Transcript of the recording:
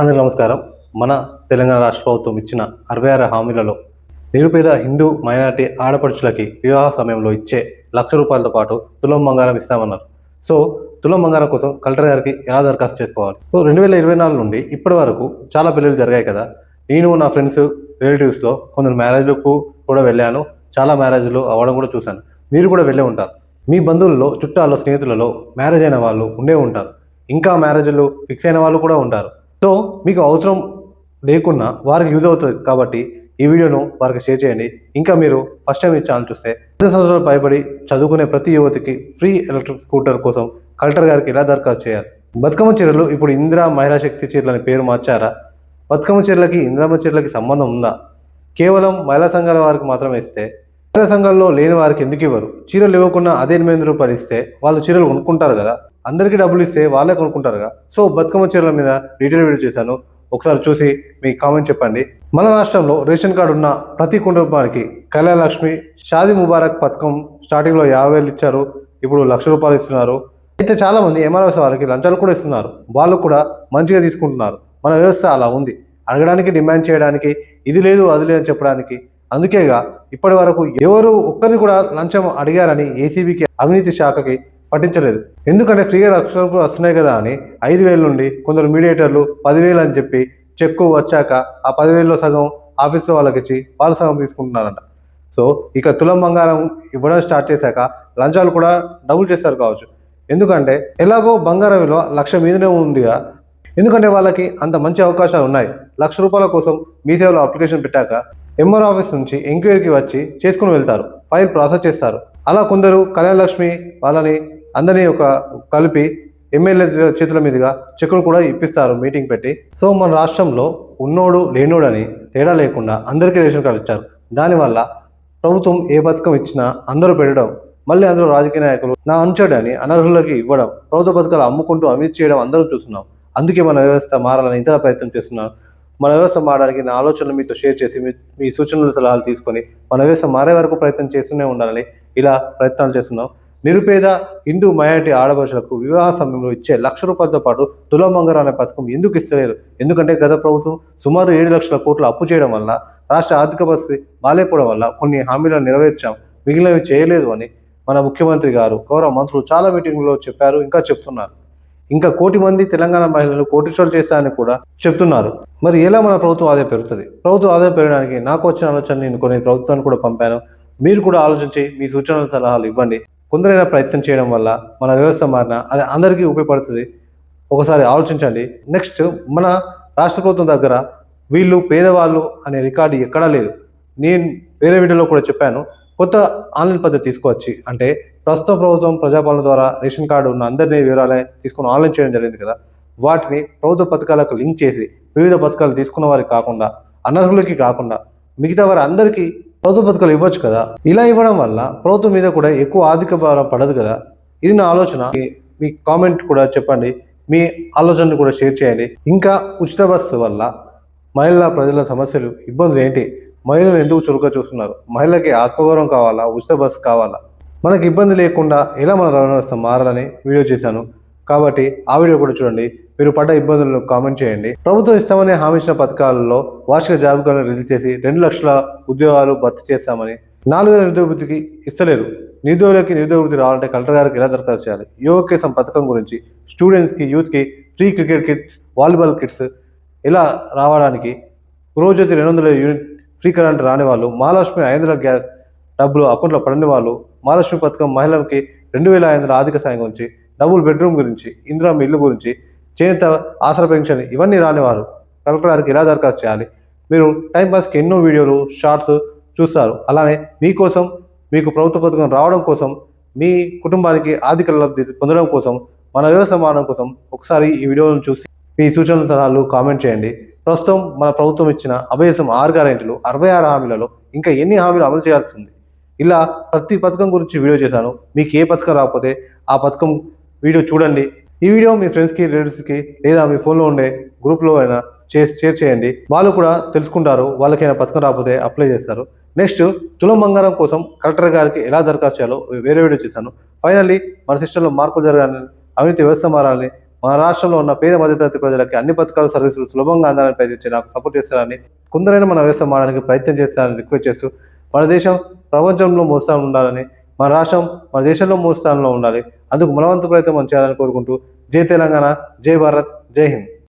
అందరికీ నమస్కారం. మన తెలంగాణ రాష్ట్ర ప్రభుత్వం ఇచ్చిన అరవై ఆరు హామీలలో నిరుపేద హిందూ మైనారిటీ ఆడపడుచులకి వివాహ సమయంలో ఇచ్చే లక్ష రూపాయలతో పాటు తులం బంగారం ఇస్తామన్నారు. సో తులం బంగారం కోసం కలెక్టర్ గారికి ఎలా దరఖాస్తు చేసుకోవాలి? సో రెండు వేల ఇరవై నాలుగు నుండి ఇప్పటి వరకు చాలా పెళ్ళిళ్ళు జరిగాయి కదా. నేను నా ఫ్రెండ్స్ రిలేటివ్స్లో కొందరు మ్యారేజ్లకు కూడా వెళ్ళాను. చాలా మ్యారేజ్లు అవ్వడం కూడా చూశాను. మీరు కూడా వెళ్ళే ఉంటారు. మీ బంధువుల్లో చుట్టాల్లో స్నేహితులలో మ్యారేజ్ అయిన వాళ్ళు ఉండే ఉంటారు. ఇంకా మ్యారేజ్లు ఫిక్స్ అయిన వాళ్ళు కూడా ఉంటారు. సో మీకు అవసరం లేకున్నా వారికి యూజ్ అవుతుంది కాబట్టి ఈ వీడియోను వారికి షేర్ చేయండి. ఇంకా మీరు ఫస్ట్ టైం ఈ ఛానల్ చూస్తే పది సంవత్సరాలు పైబడి చదువుకునే ప్రతి యువతికి ఫ్రీ ఎలక్ట్రిక్ స్కూటర్ కోసం కలెక్టర్ గారికి ఎలా దరఖాస్తు చేయాలి? బతుకమ్మ చీరలు ఇప్పుడు ఇందిరా మహిళా శక్తి చీరలని పేరు మార్చారా? బతుకమ్మ చీరలకి ఇందిరమ్మ చీరలకి సంబంధం ఉందా? కేవలం మహిళా సంఘాల వారికి మాత్రమే ఇస్తే మహిళా సంఘాల్లో లేని వారికి ఎందుకు ఇవ్వరు? చీరలు ఇవ్వకుండా అదే ఎనిమిది రూపాయలు ఇస్తే వాళ్ళు చీరలు కొనుక్కుంటారు కదా. అందరికీ డబ్బులు ఇస్తే వాళ్ళే కొనుక్కుంటారుగా. సో బతుకమ్మ చీరల మీద డీటెయిల్ వీడియో చేశాను. ఒకసారి చూసి మీ కామెంట్ చెప్పండి. మన రాష్ట్రంలో రేషన్ కార్డు ఉన్న ప్రతి కుటుంబానికి కళ్యాణ లక్ష్మి షాదీ ముబారక్ పథకం స్టార్టింగ్లో యాభై వేలు ఇచ్చారు. ఇప్పుడు లక్ష రూపాయలు ఇస్తున్నారు. అయితే చాలా మంది ఎంఆర్ఎస్ వాళ్ళకి లంచాలు కూడా ఇస్తున్నారు. వాళ్ళు కూడా మంచిగా తీసుకుంటున్నారు. మన వ్యవస్థ అలా ఉంది. అడగడానికి డిమాండ్ చేయడానికి ఇది లేదు అది లేదు అని చెప్పడానికి. అందుకేగా ఇప్పటి వరకు ఎవరు ఒక్కరిని కూడా లంచం అడిగారని ఏసీబీకి అవినీతి శాఖకి పట్టించలేదు. ఎందుకంటే ఫ్రీగా లక్ష రూపాయలు వస్తున్నాయి కదా అని ఐదు వేల నుండి కొందరు మీడియేటర్లు పదివేలు అని చెప్పి చెక్కు వచ్చాక ఆ పదివేలలో సగం ఆఫీసు వాళ్ళకి ఇచ్చి వాళ్ళ సగం తీసుకుంటున్నారంట. సో ఇక తులం బంగారం ఇవ్వడం స్టార్ట్ చేశాక లంచాలు కూడా డబుల్ చేస్తారు కావచ్చు. ఎందుకంటే ఎలాగో బంగారం విలువ లక్ష మీదనే ఉందిగా ఎందుకంటే వాళ్ళకి అంత మంచి అవకాశాలు ఉన్నాయి. లక్ష రూపాయల కోసం మీ సేవలో అప్లికేషన్ పెట్టాక ఎంఆర్ ఆఫీస్ నుంచి ఎంక్వైరీకి వచ్చి చేసుకుని వెళ్తారు. ఫైల్ ప్రాసెస్ చేస్తారు. అలా కొందరు కళ్యాణ లక్ష్మి వాళ్ళని అందరినీ ఒక కలిపి ఎమ్మెల్యే చేతుల మీదుగా చెక్కులు కూడా ఇప్పిస్తారు మీటింగ్ పెట్టి. సో మన రాష్ట్రంలో ఉన్నోడు లేనోడు అని తేడా లేకుండా అందరికీ రేషన్ కార్డు ఇచ్చారు. దానివల్ల ప్రభుత్వం ఏ పథకం ఇచ్చినా అందరూ పెట్టడం మళ్ళీ అందరూ రాజకీయ నాయకులు నా అంచడని అనర్హులకి ఇవ్వడం ప్రభుత్వ పథకాలు అమ్ముకుంటూ అవినీతి చేయడం అందరూ చూస్తున్నాం. అందుకే మన వ్యవస్థ మారాలని ఇంతగా ప్రయత్నం చేస్తున్నాను. మన వ్యవస్థ మారడానికి నా ఆలోచనలు మీతో షేర్ చేసి మీ మీ సూచనలు సలహాలు తీసుకొని మన వ్యవస్థ మారే వరకు ప్రయత్నం చేస్తూనే ఉండాలని ఇలా ప్రయత్నాలు చేస్తున్నాం. నిరుపేద హిందూ మైనారిటీ ఆడపడుషులకు వివాహ సమయంలో ఇచ్చే లక్ష రూపాయలతో పాటు తులం అనే పథకం ఎందుకు ఇస్తలేరు? ఎందుకంటే గత ప్రభుత్వం సుమారు ఏడు లక్షల కోట్లు అప్పు చేయడం వల్ల రాష్ట్ర ఆర్థిక పరిస్థితి బాలేపోవడం వల్ల కొన్ని హామీలను నెరవేర్చాం. మిగిలినవి చేయలేదు అని మన ముఖ్యమంత్రి గారు గౌరవ మంత్రులు చాలా మీటింగ్లో చెప్పారు ఇంకా చెప్తున్నారు. ఇంకా కోటి మంది తెలంగాణ మహిళలు కోటీశ్వరులు చేస్తారని కూడా చెప్తున్నారు. మరి ఎలా మన ప్రభుత్వం ఆదాయం పెరుగుతుంది? ప్రభుత్వం ఆదాయం పెరగడానికి నాకు వచ్చిన ఆలోచన నేను కొన్ని ప్రభుత్వాన్ని కూడా పంపాను. మీరు కూడా ఆలోచించి మీ సూచనలు సలహాలు ఇవ్వండి. కొందరైనా ప్రయత్నం చేయడం వల్ల మన వ్యవస్థ మారిన అది అందరికీ ఉపయోగపడుతుంది. ఒకసారి ఆలోచించండి. నెక్స్ట్ మన రాష్ట్ర ప్రభుత్వం దగ్గర వీళ్ళు పేదవాళ్ళు అనే రికార్డు ఎక్కడా లేదు. నేను వేరే వీడియోలో కూడా చెప్పాను. కొత్త ఆన్లైన్ పద్ధతి తీసుకోవచ్చు అంటే ప్రస్తుత ప్రభుత్వం ప్రజాపాలన ద్వారా రేషన్ కార్డు ఉన్న అందరినీ వివరాలే తీసుకుని ఆన్లైన్ చేయడం జరిగింది కదా. వాటిని ప్రభుత్వ పథకాలకు లింక్ చేసి వివిధ పథకాలు తీసుకున్న వారికి కాకుండా అనర్హులకి కాకుండా మిగతా వారి అందరికీ ప్రభుత్వ పథకాలు ఇవ్వచ్చు కదా? ఇలా ఇవ్వడం వల్ల ప్రభుత్వం మీద కూడా ఎక్కువ ఆర్థిక భారం పడదు కదా? ఇది నా ఆలోచన. మీ- కామెంట్ కూడా చెప్పండి. మీ ఆలోచనను కూడా షేర్ చేయండి. ఇంకా ఉచిత బస్సు వల్ల మహిళల ప్రజల సమస్యలు ఇబ్బందులు ఏంటి? మహిళలు ఎందుకు చురుగ్గా చూస్తున్నారు? మహిళలకి ఆత్మగౌరవం కావాలా? ఉచిత బస్సు కావాలా? మనకి ఇబ్బంది లేకుండా ఎలా మన రవాణా వ్యవస్థ మారాలని వీడియో చేశాను. కాబట్టి ఆ వీడియో కూడా చూడండి. మీరు పడ్డ ఇబ్బందులను కామెంట్ చేయండి. ప్రభుత్వం ఇస్తామని హామీ ఇచ్చిన పథకాలలో వార్షిక జాబితాను రిలీజ్ చేసి రెండు లక్షల ఉద్యోగాలు భర్తీ చేస్తామని నాలుగు వేల నిరుద్యోగ ఇస్తలేరు. నిరుద్యోగులకి నిరుద్యోగ వృత్తి రావాలంటే కలెక్టర్ గారికి ఎలా దరఖాస్తు చేయాలి? యువకేశం పథకం గురించి స్టూడెంట్స్కి యూత్కి free cricket kits volleyball kits ఇలా రావడానికి రోజు రెండు వందల యూనిట్ ఫ్రీ కరెంట్ రాని వాళ్ళు మహాలక్ష్మి ఐదు వందల గ్యాస్ డబ్బులు అకౌంట్లో పడని వాళ్ళు మహాలక్ష్మి పథకం మహిళలకి రెండు వేల ఐదు వందల ఆర్థిక సాయం గురించి డబుల్ బెడ్రూమ్ గురించి ఇందిరా ఇల్లు గురించి చేనేత ఆసర పెన్షన్ ఇవన్నీ రానివారు. కలెక్టర్ గారికి ఎలా దరఖాస్తు చేయాలి? మీరు టైంపాస్కి ఎన్నో వీడియోలు షార్ట్స్ చూస్తారు. అలానే మీకోసం మీకు ప్రభుత్వ పథకం రావడం కోసం మీ కుటుంబానికి ఆర్థిక లబ్ధి పొందడం కోసం మన వ్యవస్థ మారడం కోసం ఒకసారి ఈ వీడియోలను చూసి మీ సూచనల సలహాలు కామెంట్ చేయండి. ప్రస్తుతం మన ప్రభుత్వం ఇచ్చిన అభయసం ఆరు గ్యారెంటీలు అరవై ఆరు హామీలలో ఇంకా ఎన్ని హామీలు అమలు చేయాల్సి ఉంది? ఇలా ప్రతి పథకం గురించి వీడియో చేశాను. మీకు ఏ పథకం రాకపోతే ఆ పథకం వీడియో చూడండి. ఈ వీడియో మీ ఫ్రెండ్స్కి రిలేటివ్స్కి లేదా మీ ఫోన్లో ఉండే గ్రూప్లో అయినా చేసి షేర్ చేయండి. వాళ్ళు కూడా తెలుసుకుంటారు వాళ్ళకైనా పథకం రాకపోతే అప్లై చేస్తారు. నెక్స్ట్ తులం బంగారం కోసం కలెక్టర్ గారికి ఎలా దరఖాస్తు చేయాలో వేరే వీడియో చేశాను. ఫైనల్లీ మన సిస్టంలో మార్పులు జరగాలని అవినీతి వ్యవస్థ మారాలని మన రాష్ట్రంలో ఉన్న పేద మధ్యతరగతి ప్రజలకి అన్ని పథకాలు సర్వీసులు సులభంగా అందాలని ప్రయత్నించి నాకు సపోర్ట్ చేస్తారని కొందరైన మన వ్యవస్థ మారడానికి ప్రయత్నం చేస్తారని రిక్వెస్ట్ చేస్తూ మన దేశం ప్రపంచంలో మోస్తాను ఉండాలని మన రాష్ట్రం మన దేశంలో మోస్తానంలో ఉండాలి. అందుకు మనవంతు ప్రయత్నం చేయాలని కోరుకుంటూ జై తెలంగాణ జై భారత్ జై హింద్.